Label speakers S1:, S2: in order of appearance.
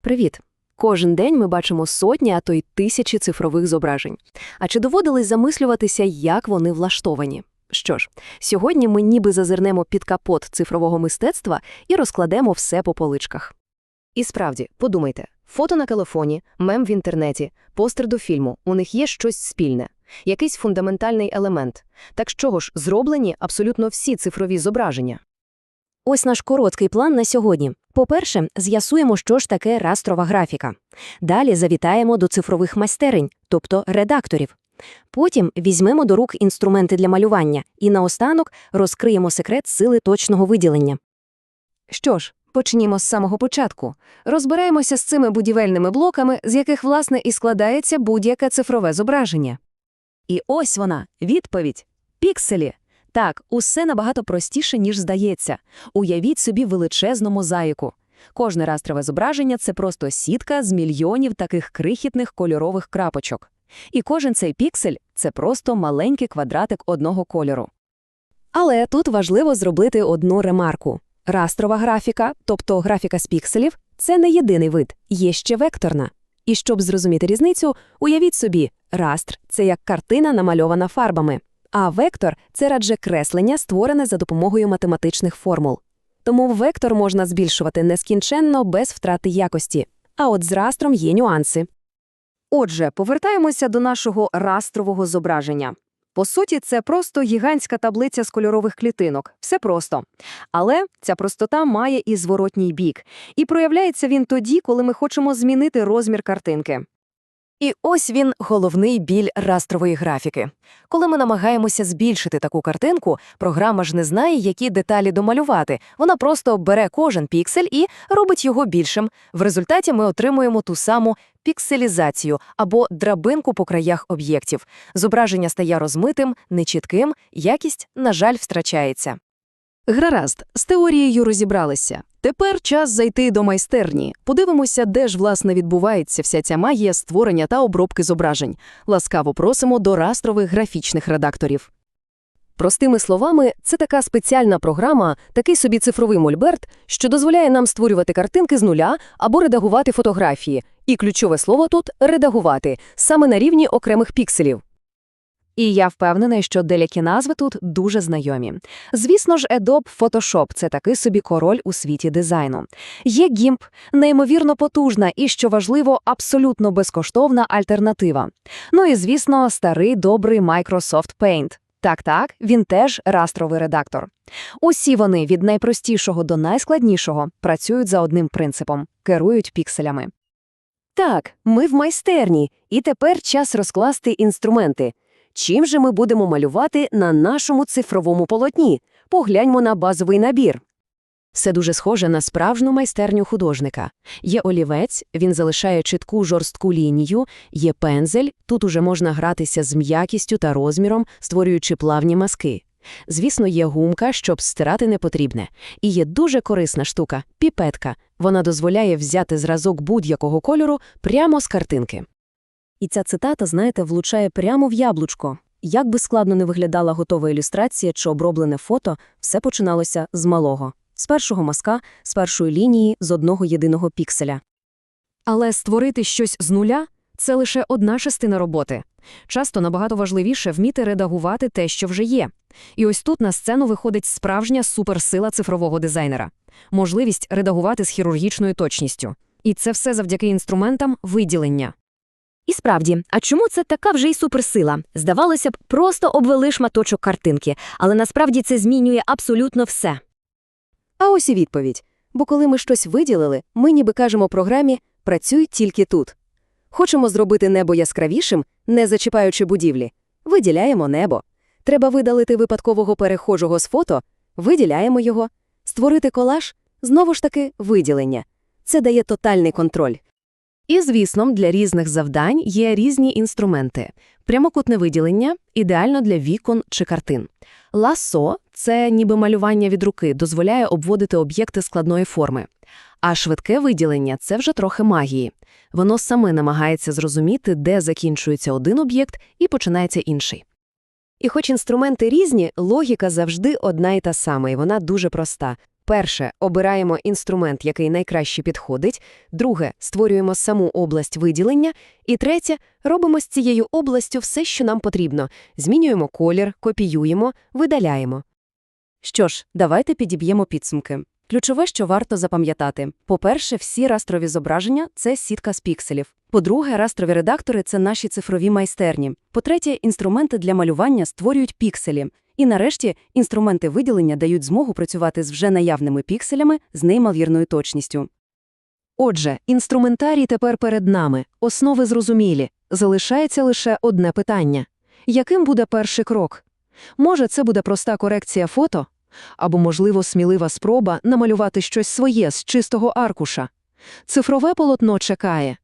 S1: Привіт! Кожен день ми бачимо сотні, а то й тисячі цифрових зображень. А чи доводилось замислюватися, як вони влаштовані? Що ж, сьогодні ми ніби зазирнемо під капот цифрового мистецтва і розкладемо все по поличках. І справді, подумайте, фото на телефоні, мем в інтернеті, постер до фільму – у них є щось спільне, якийсь фундаментальний елемент. Так з чого ж зроблені абсолютно всі цифрові зображення? Ось наш короткий план на сьогодні. По-перше, з'ясуємо, що ж таке растрова графіка. Далі завітаємо до цифрових майстерень, тобто редакторів. Потім візьмемо до рук інструменти для малювання і наостанок розкриємо секрет сили точного виділення. Що ж, почнімо з самого початку. Розбираємося з цими будівельними блоками, з яких, власне, і складається будь-яке цифрове зображення. І ось вона, відповідь. Пікселі. Так, усе набагато простіше, ніж здається. Уявіть собі величезну мозаїку. Кожне растрове зображення – це просто сітка з мільйонів таких крихітних кольорових крапочок. І кожен цей піксель – це просто маленький квадратик одного кольору. Але тут важливо зробити одну ремарку. Растрова графіка, тобто графіка з пікселів, це не єдиний вид, є ще векторна. І щоб зрозуміти різницю, уявіть собі, растр – це як картина, намальована фарбами. А вектор це радже креслення, створене за допомогою математичних формул. Тому вектор можна збільшувати нескінченно без втрати якості. А от з растром є нюанси. Отже, повертаємося до нашого растрового зображення. По суті, це просто гігантська таблиця з кольорових клітинок. Все просто. Але ця простота має і зворотній бік. І проявляється він тоді, коли ми хочемо змінити розмір картинки. І ось він головний біль растрової графіки. Коли ми намагаємося збільшити таку картинку, програма ж не знає, які деталі домалювати. Вона просто бере кожен піксель і робить його більшим. В результаті ми отримуємо ту саму пікселізацію або драбинку по краях об'єктів. Зображення стає розмитим, нечітким, якість, на жаль, втрачається.
S2: Гаразд, з теорією розібралися. Тепер час зайти до майстерні. Подивимося, де ж, власне, відбувається вся ця магія створення та обробки зображень. Ласкаво просимо до растрових графічних редакторів.
S1: Простими словами, це така спеціальна програма, такий собі цифровий мольберт, що дозволяє нам створювати картинки з нуля або редагувати фотографії. І ключове слово тут редагувати, саме на рівні окремих пікселів. І я впевнена, що деякі назви тут дуже знайомі. Звісно ж, Adobe Photoshop – це такий собі король у світі дизайну. Є GIMP – неймовірно потужна і, що важливо, абсолютно безкоштовна альтернатива. Ну і, звісно, старий добрий Microsoft Paint. Так-так, він теж растровий редактор. Усі вони від найпростішого до найскладнішого працюють за одним принципом – керують пікселями. Так, ми в майстерні, і тепер час розкласти інструменти. Чим же ми будемо малювати на нашому цифровому полотні? Погляньмо на базовий набір. Все дуже схоже на справжню майстерню художника. Є олівець, він залишає чітку жорстку лінію, є пензель, тут уже можна гратися з м'якістю та розміром, створюючи плавні маски. Звісно, є гумка, щоб стирати не потрібне. І є дуже корисна штука – піпетка. Вона дозволяє взяти зразок будь-якого кольору прямо з картинки. І ця цитата, знаєте, влучає прямо в яблучко. Як би складно не виглядала готова ілюстрація чи оброблене фото, все починалося з малого. З першого мазка, з першої лінії, з одного єдиного пікселя. Але створити щось з нуля – це лише одна частина роботи. Часто набагато важливіше вміти редагувати те, що вже є. І ось тут на сцену виходить справжня суперсила цифрового дизайнера. Можливість редагувати з хірургічною точністю. І це все завдяки інструментам виділення.
S3: І справді, а чому це така вже й суперсила? Здавалося б, просто обвели шматочок картинки, але насправді це змінює абсолютно все.
S1: А ось і відповідь. Бо коли ми щось виділили, ми ніби кажемо програмі «працюй тільки тут». Хочемо зробити небо яскравішим, не зачіпаючи будівлі. Виділяємо небо. Треба видалити випадкового перехожого з фото, виділяємо його. Створити колаж – знову ж таки виділення. Це дає тотальний контроль. І, звісно, для різних завдань є різні інструменти. Прямокутне виділення – ідеально для вікон чи картин. Ласо – це ніби малювання від руки, дозволяє обводити об'єкти складної форми. А швидке виділення – це вже трохи магії. Воно саме намагається зрозуміти, де закінчується один об'єкт і починається інший. І хоч інструменти різні, логіка завжди одна і та сама, і вона дуже проста. Перше обираємо інструмент, який найкраще підходить. Друге створюємо саму область виділення. І третє робимо з цією областю все, що нам потрібно. Змінюємо колір, копіюємо, видаляємо.
S2: Що ж, давайте підіб'ємо підсумки. Ключове, що варто запам'ятати. По-перше, всі растрові зображення – це сітка з пікселів. По-друге, растрові редактори – це наші цифрові майстерні. По-третє, інструменти для малювання створюють пікселі. І нарешті, інструменти виділення дають змогу працювати з вже наявними пікселями з неймовірною точністю. Отже, інструментарій тепер перед нами, основи зрозумілі. Залишається лише одне питання. Яким буде перший крок? Може, це буде проста корекція фото? Або, можливо, смілива спроба намалювати щось своє з чистого аркуша? Цифрове полотно чекає.